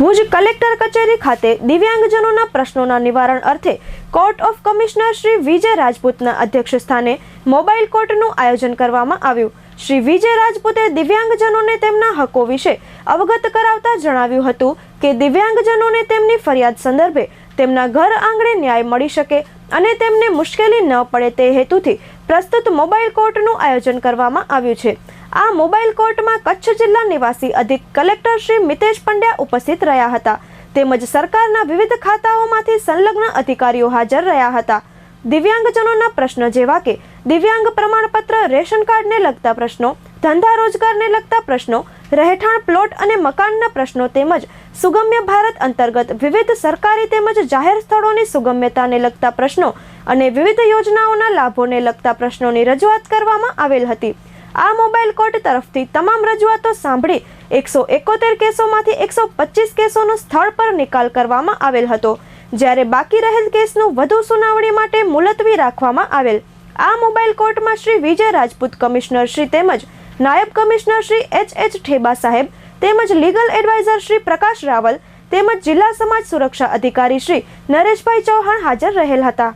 Bhuj collector કચેરી ખાતે દિવ્યાંગજનોના પ્રશ્નોના નિવારણ અર્થે court of commissioner Shri Vijay રાજપૂતના અધ્યક્ષ સ્થાને મોબાઈલ કોર્ટનું આયોજન કરવામાં આવ્યું. શ્રી વિજય રાજપૂતે દિવ્યાંગજનોને તેમના હકો વિશે અવગત કરાવતા જણાવ્યું હતું કે દિવ્યાંગજનોને તેમની ફરિયાદ સંદર્ભે તેમના ઘર આંગણે ન્યાય મળી શકે અને તેમને મુશ્કેલી ન પડે તે હેતુથી પ્રસ્તુત મોબાઈલ કોર્ટનું આયોજન કરવામાં આવ્યું છે. આ મોબાઈલ કોર્ટમાં કચ્છ જિલ્લા નિવાસી અધિક કલેક્ટર શ્રી મિતેશ પંડ્યા ઉપસ્થિત રહ્યા હતા. તેમજ સરકારના વિવિધ ખાતાઓમાંથી સંલગ્ન અધિકારીઓ હાજર રહ્યા હતા. દિવ્યાંગજનોના પ્રશ્નો જેવા કે દિવ્યાંગ પ્રમાણપત્ર, રેશન કાર્ડને લગતા પ્રશ્નો, ધંધા રોજગારને લગતા પ્રશ્નો, રહેઠાણ પ્લોટ અને મકાનના પ્રશ્નો તેમજ સુગમ્ય ભારત અંતર્ગત વિવિધ સરકારી તેમજ જાહેર સ્થળોની સુગમ્યતાને લગતા પ્રશ્નો અને વિવિધ યોજનાઓના લાભોને લગતા પ્રશ્નોની રજૂઆત કરવામાં આવેલ હતી. આ મોબાઈલ કોર્ટ તરફથી તમામ રજૂઆતો સાંભળી એકસો એકોતેર કેસોમાંથી એકસો પચીસ કેસોનો સ્થળ પર નિકાલ કરવામાં આવેલ હતો, જ્યારે બાકી રહેલ કેસનું વધુ સુનાવણી માટે મુલતવી રાખવામાં આવેલ. આ મોબાઈલ કોર્ટમાં શ્રી વિજય રાજપૂત કમિશનર શ્રી તેમજ નાયબ commissioner Shri H H Theba સાહેબ, તેમજ લીગલ એડવાઇઝર શ્રી પ્રકાશ રાવલ, તેમજ જિલ્લા સમાજ સુરક્ષા અધિકારી શ્રી નરેશભાઈ ચૌહાણ હાજર રહેલ હતા.